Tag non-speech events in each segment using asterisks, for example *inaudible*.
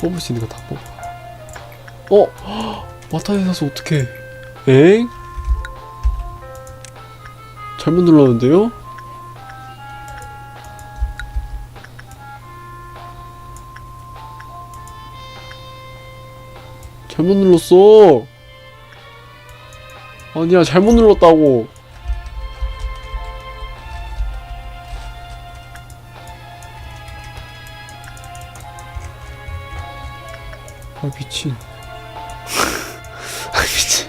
뽑을 수 있는 거 다 뽑아. 어? *gasps* 마타네 사서 어떡해. 엥? 잘못 눌렀는데요? 잘못 눌렀어. 아니야, 잘못 눌렀다고. 아, 미친. *laughs* 아, 미친.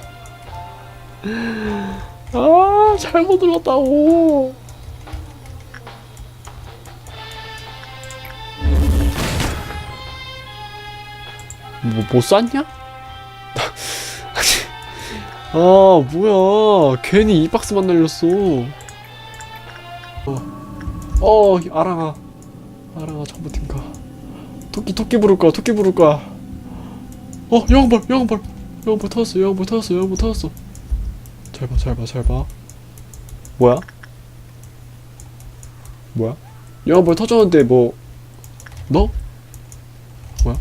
아, 잘못 눌렀다고. 뭐, 뭐 쌌냐? *laughs* 아, 뭐야. 괜히 이 박스만 날렸어. 어, 어 아랑아. 아랑아, 잘못인가. 토끼, 토끼 부를 거야, 토끼 부를 거야. 어, 여왕벌, 여왕벌. 여왕벌 터졌어, 여왕벌 터졌어, 여왕벌 터졌어. 잘 봐, 잘 봐, 잘 봐. 뭐야? 뭐야? 여왕벌 터졌는데 뭐, 너? 뭐야?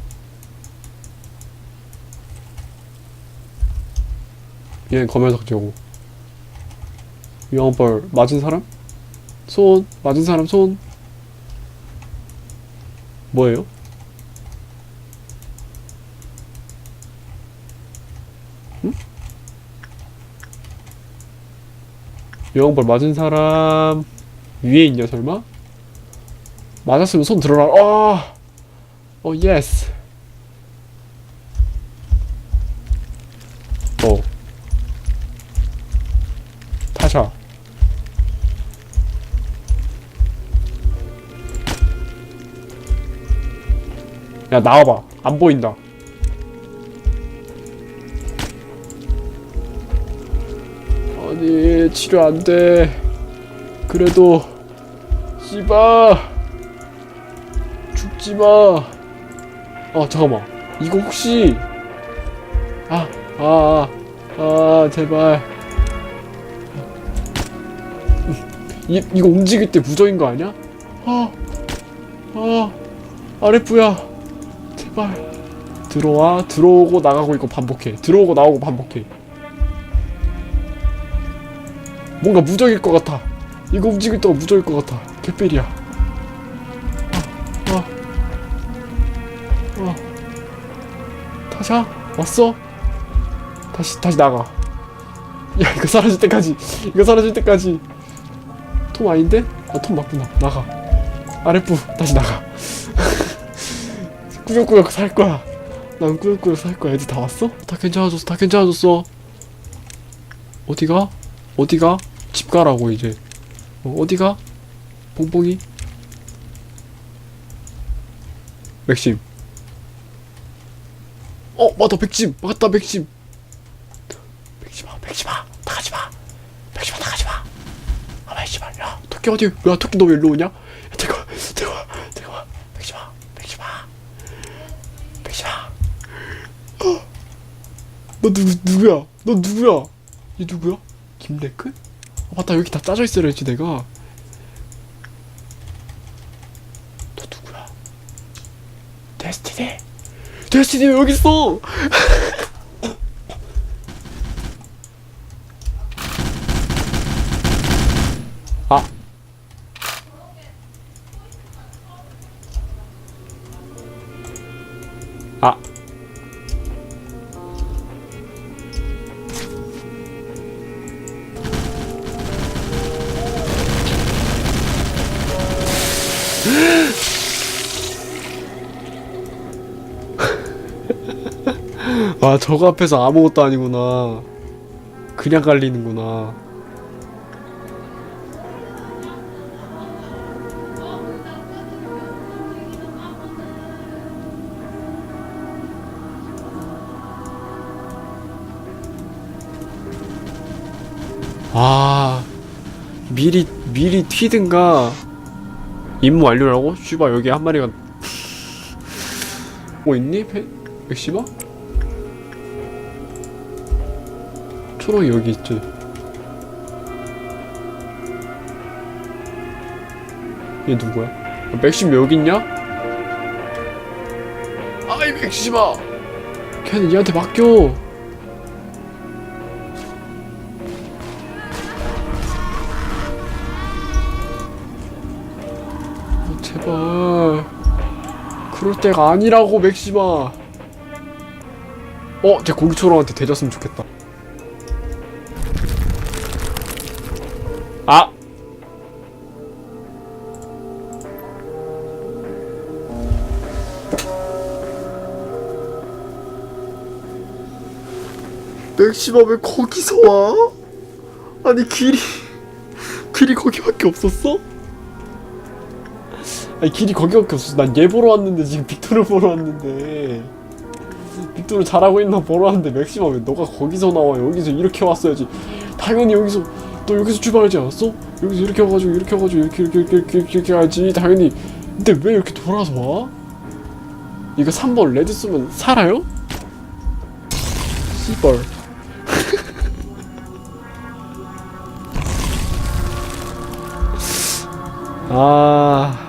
얘는 검연석제고. 여왕벌 맞은 사람? 손, 맞은 사람 손. 뭐예요? 여왕벌 맞은 사람 위에 있냐 설마? 맞았으면 손 들어라. 아, 어 예스. 어. 타샤. 야 나와봐. 안 보인다. 아니 치료 안 돼. 그래도 씨바 죽지 마. 아 잠깐만. 이거 혹시 아 아, 아, 아 제발. 이 이거 움직일 때 무적인 거 아니야? 아, 아, 아랫부야. 제발. 들어와, 들어오고 나가고 이거 반복해. 들어오고 나오고 반복해. 뭔가 무적일 것 같아. 이거 움직일 때가 무적일 것 같아. 개뺄이야. 아, 아, 아. 타샤 왔어? 다시 다시 나가. 야 이거 사라질 때까지. 이거 사라질 때까지. 톰 아닌데? 아, 톰 맞구나. 나가. 아랫부 다시 나가. *laughs* 꾸역꾸역 살 거야. 난 꾸역꾸역 살 거야. 애들 다 왔어? 다 괜찮아졌어. 다 괜찮아졌어. 어디가? 어디가? 집 가라고 이제. 어, 어디가? 봉봉이? 맥심. 어, 맞다, 백심. 맞다, 백심. 백심아, 백심아, 나가지 마. 백심아, 나가지 마. 아, 백심아, 야, 토끼 어디? 야, 토끼 너 왜 일로 오냐? 야, 와, 데리고 와. 백심아, 백심아, 백심아. 어, 너 누구 누구야? 너 누구야? 얘 누구야? 김레크? 아, 맞다 여기 다 짜져 있어야지 내가. 너 누구야? 데스티니. 데스티니 왜 여기 있어? *laughs* 아. 아. *gasps* 아 저거 앞에서 아무것도 아니구나. 그냥 갈리는구나. 아 미리 미리 튀든가 임무 완료라고? 슈바 여기 한 마리가 뭐 있니? 페... 맥시바? 초록이 여기 있지 얘 누구야? 아, 맥심 여기 있냐? 아, 아이 맥시마 걔는 얘한테 맡겨 제발 그럴 때가 아니라고 맥시마 어? 제 고기초롱한테 대졌으면 좋겠다 아! 맥시마 왜 거기서 와? 아니 길이 길이 거기밖에 없었어? 아니 길이 거기밖에 없었어. 난 얘 보러 왔는데 지금 빅토르 보러 왔는데. 빅토르 잘하고 있나 보러 왔는데 맥시마 왜 너가 거기서 나와. 여기서 이렇게 왔어야지. 당연히 여기서 너 여기서 출발하지 않았어? 여기서 이렇게 와가지고 이렇게 와가지고 이렇게 이렇게 이렇게 이렇게 이렇게, 이렇게 하지. 당연히. 근데 왜 이렇게 돌아서 와? 이거 3번 레드 쓰면 살아요? 씨발 *laughs* 아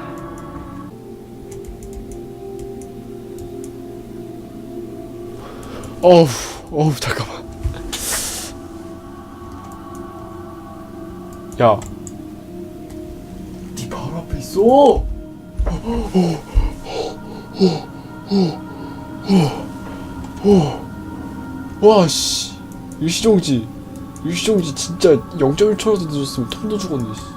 어우 어우 잠깐만 야, 네 바로 앞에 있어. 와 씨, 유시종지, 유시종지 진짜 0.1초라도 늦었으면 톰도 죽었네. 씨.